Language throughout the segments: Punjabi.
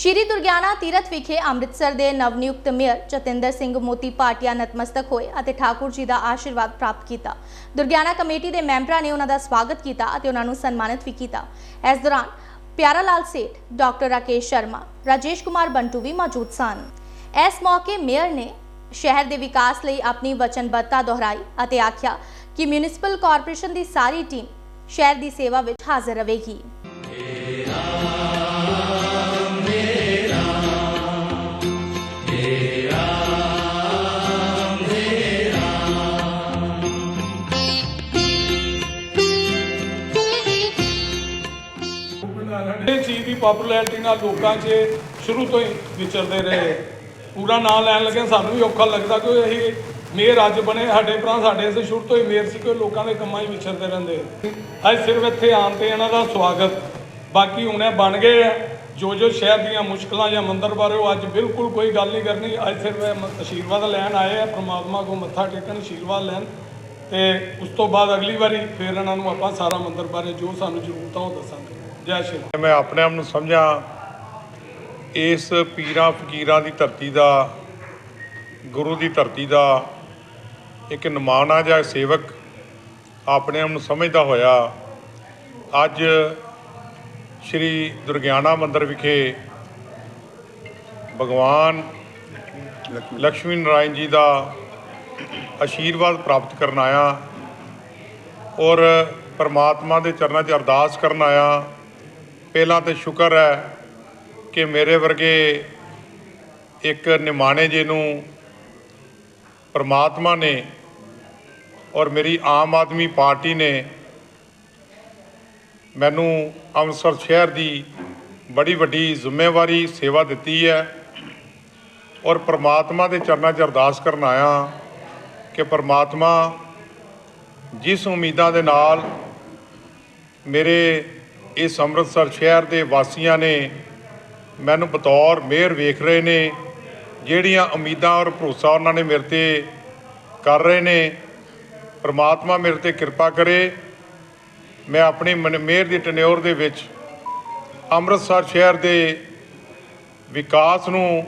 ਸ਼੍ਰੀ ਦੁਰਗਿਆਨਾ ਤੀਰਥ ਵਿਖੇ ਅੰਮ੍ਰਿਤਸਰ ਦੇ ਨਵਨਿਯੁਕਤ ਮੇਅਰ ਜਤਿੰਦਰ ਸਿੰਘ ਮੋਤੀ ਪਾਟਿਆ ਨਤਮਸਤਕ ਹੋਏ ਅਤੇ ਠਾਕੁਰ ਜੀ ਦਾ ਆਸ਼ੀਰਵਾਦ ਪ੍ਰਾਪਤ ਕੀਤਾ। ਦੁਰਗਿਆਨਾ ਕਮੇਟੀ ਦੇ ਮੈਂਬਰਾਂ ਨੇ ਉਹਨਾਂ ਦਾ ਸਵਾਗਤ ਕੀਤਾ ਅਤੇ ਉਹਨਾਂ ਨੂੰ ਸਨਮਾਨਿਤ ਵੀ ਕੀਤਾ। ਇਸ ਦੌਰਾਨ ਪਿਆਰਾ ਲਾਲ ਸੇਠ, ਡਾਕਟਰ ਰਾਕੇਸ਼ ਸ਼ਰਮਾ, ਰਾਜੇਸ਼ ਕੁਮਾਰ ਬੰਟੂ ਵੀ ਮੌਜੂਦ ਸਨ। ਇਸ ਮੌਕੇ ਮੇਅਰ ਨੇ ਸ਼ਹਿਰ ਦੇ ਵਿਕਾਸ ਲਈ ਆਪਣੀ ਵਚਨਬੱਧਤਾ ਦੁਹਰਾਈ ਅਤੇ ਆਖਿਆ ਕਿ ਮਿਊਨਿਸਪਲ ਕਾਰਪੋਰੇਸ਼ਨ ਦੀ ਸਾਰੀ ਟੀਮ ਸ਼ਹਿਰ ਦੀ ਸੇਵਾ ਵਿੱਚ ਹਾਜ਼ਰ ਰਹੇਗੀ। ਇਹ ਚੀਜ਼ ਦੀ ਪਪੂਲੈਰਿਟੀ ਨਾਲ ਲੋਕਾਂ 'ਚ ਸ਼ੁਰੂ ਤੋਂ ਹੀ ਵਿਚਰਦੇ ਰਹੇ। ਪੂਰਾ ਨਾਂ ਲੈਣ ਲੱਗੇ ਸਾਨੂੰ ਵੀ ਔਖਾ ਲੱਗਦਾ ਕਿ ਇਹ ਮੇਅਰ ਅੱਜ ਬਣੇ, ਸਾਡੇ ਭਰਾ ਸਾਡੇ ਇਸੇ ਸ਼ੁਰੂ ਤੋਂ ਹੀ ਮੇਅਰ ਸੀ ਕਿ ਲੋਕਾਂ ਦੇ ਕੰਮਾਂ 'ਚ ਵਿਚਰਦੇ ਰਹਿੰਦੇ। ਅੱਜ ਸਿਰਫ ਇੱਥੇ ਆਉਣ ਤੇ ਇਹਨਾਂ ਦਾ ਸਵਾਗਤ। ਬਾਕੀ ਹੁਣ ਇਹ ਬਣ ਗਏ ਆ। ਜੋ ਜੋ ਸ਼ਹਿਰ ਦੀਆਂ ਮੁਸ਼ਕਲਾਂ ਜਾਂ ਮੰਦਰ ਬਾਰੇ ਉਹ ਅੱਜ ਬਿਲਕੁਲ ਕੋਈ ਗੱਲ ਨਹੀਂ ਕਰਨੀ। ਅੱਜ ਸਿਰਫ ਇਹ ਆਸ਼ੀਰਵਾਦ ਲੈਣ ਆਏ ਆ, ਪ੍ਰਮਾਤਮਾ ਕੋ ਮੱਥਾ ਟੇਕਣ ਆਸ਼ੀਰਵਾਦ ਲੈਣ। ਤੇ ਉਸ ਤੋਂ ਬਾਅਦ ਅਗਲੀ ਵਾਰੀ ਫਿਰ ਇਹਨਾਂ ਨੂੰ ਆਪਾਂ ਸਾਰਾ ਮੰਦਰ ਬਾਰੇ ਜੋ ਸਾਨੂੰ ਜ਼ਰੂਰਤ ਆ ਉਹ ਦੱਸਾਂਗੇ। ਜੈ ਸ਼੍ਰੀ ਮੈਂ ਆਪਣੇ ਆਪ ਨੂੰ ਸਮਝਾਂ ਇਸ ਪੀਰਾਂ ਫਕੀਰਾਂ ਦੀ ਧਰਤੀ ਦਾ, ਗੁਰੂ ਦੀ ਧਰਤੀ ਦਾ ਇੱਕ ਨਿਮਾਣਾ ਜਾਂ ਸੇਵਕ ਆਪਣੇ ਆਪ ਨੂੰ ਸਮਝਦਾ ਹੋਇਆ, ਅੱਜ ਸ਼੍ਰੀ ਦੁਰਗਿਆਨਾ ਮੰਦਿਰ ਵਿਖੇ ਭਗਵਾਨ ਲక్ష్ਮੀ ਨਾਰਾਇਣ ਜੀ ਦਾ ਆਸ਼ੀਰਵਾਦ ਪ੍ਰਾਪਤ ਕਰਨ ਆਇਆ ਔਰ ਪਰਮਾਤਮਾ ਦੇ ਚਰਨਾਂ 'ਚ ਅਰਦਾਸ ਕਰਨ ਆਇਆ ਪਹਿਲਾਂ ਤੇ ਸ਼ੁਕਰ ਹੈ ਕਿ ਮੇਰੇ ਵਰਗੇ ਇੱਕ ਨਿਮਾਣੇ ਜੇ ਨੂੰ ਪਰਮਾਤਮਾ ਨੇ ਔਰ ਮੇਰੀ ਆਮ ਆਦਮੀ ਪਾਰਟੀ ਨੇ ਮੈਨੂੰ ਅੰਮ੍ਰਿਤਸਰ ਸ਼ਹਿਰ ਦੀ ਬੜੀ ਵੱਡੀ ਜ਼ਿੰਮੇਵਾਰੀ, ਸੇਵਾ ਦਿੱਤੀ ਹੈ ਔਰ ਪਰਮਾਤਮਾ ਦੇ ਚਰਨਾਂ 'ਚ ਅਰਦਾਸ ਕਰਨ ਆਇਆ ਕਿ ਪਰਮਾਤਮਾ ਜਿਸ ਉਮੀਦਾਂ ਦੇ ਨਾਲ ਮੇਰੇ ਇਸ ਅੰਮ੍ਰਿਤਸਰ ਸ਼ਹਿਰ ਦੇ ਵਾਸੀਆਂ ਨੇ ਮੈਨੂੰ ਬਤੌਰ ਮੇਅਰ ਵੇਖ ਰਹੇ ਨੇ, ਜਿਹੜੀਆਂ ਉਮੀਦਾਂ ਔਰ ਭਰੋਸਾ ਉਹਨਾਂ ਨੇ ਮੇਰੇ ਤੇ ਕਰ ਰਹੇ ਨੇ। ਪ੍ਰਮਾਤਮਾ ਮੇਰੇ ਤੇ ਕਿਰਪਾ ਕਰੇ। ਮੈਂ ਆਪਣੀ ਮਨ- ਮੇਅਰ ਦੀ ਟਨਿਓਰ ਦੇ ਵਿੱਚ ਅੰਮ੍ਰਿਤਸਰ ਸ਼ਹਿਰ ਦੇ ਵਿਕਾਸ ਨੂੰ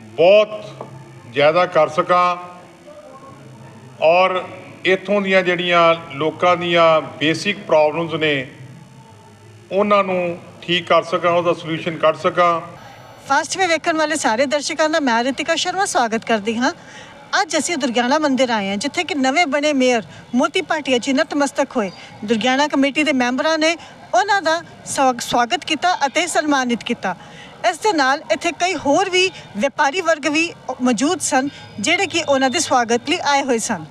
ਬਹੁਤ ਜ਼ਿਆਦਾ ਕਰ ਸਕਾਂ ਔਰ ਇੱਥੋਂ ਦੀਆਂ ਜਿਹੜੀਆਂ ਲੋਕਾਂ ਦੀਆਂ ਬੇਸਿਕ ਪ੍ਰੋਬਲਮਸ ਨੇ ਉਹਨਾਂ ਨੂੰ ਠੀਕ ਕਰ ਸਕਾਂ, ਉਹਦਾ ਸੋਲੂਸ਼ਨ ਕੱਢ ਸਕਾਂ। ਫਾਸਟ ਵੇ ਵੇਖਣ ਵਾਲੇ ਸਾਰੇ ਦਰਸ਼ਕਾਂ ਦਾ ਮੈਂ ਰਿਤਿਕਾ ਸ਼ਰਮਾ ਸਵਾਗਤ ਕਰਦੀ ਹਾਂ। ਅੱਜ ਅਸੀਂ ਦੁਰਗਿਆਣਾ ਮੰਦਿਰ ਆਏ ਹਾਂ, ਜਿੱਥੇ ਕਿ ਨਵੇਂ ਬਣੇ ਮੇਅਰ ਮੋਤੀ ਭਾਟੀਆ ਜੀ ਨਤਮਸਤਕ ਹੋਏ। ਦੁਰਗਿਆਣਾ ਕਮੇਟੀ ਦੇ ਮੈਂਬਰਾਂ ਨੇ ਉਹਨਾਂ ਦਾ ਸਵਾ- ਸਵਾਗਤ ਕੀਤਾ ਅਤੇ ਸਨਮਾਨਿਤ ਕੀਤਾ। ਇਸ ਦੇ ਨਾਲ ਇੱਥੇ ਕਈ ਹੋਰ ਵੀ ਵਪਾਰੀ ਵਰਗ ਵੀ ਮੌਜੂਦ ਸਨ, ਜਿਹੜੇ ਕਿ ਉਹਨਾਂ ਦੇ ਸਵਾਗਤ ਲਈ ਆਏ ਹੋਏ ਸਨ।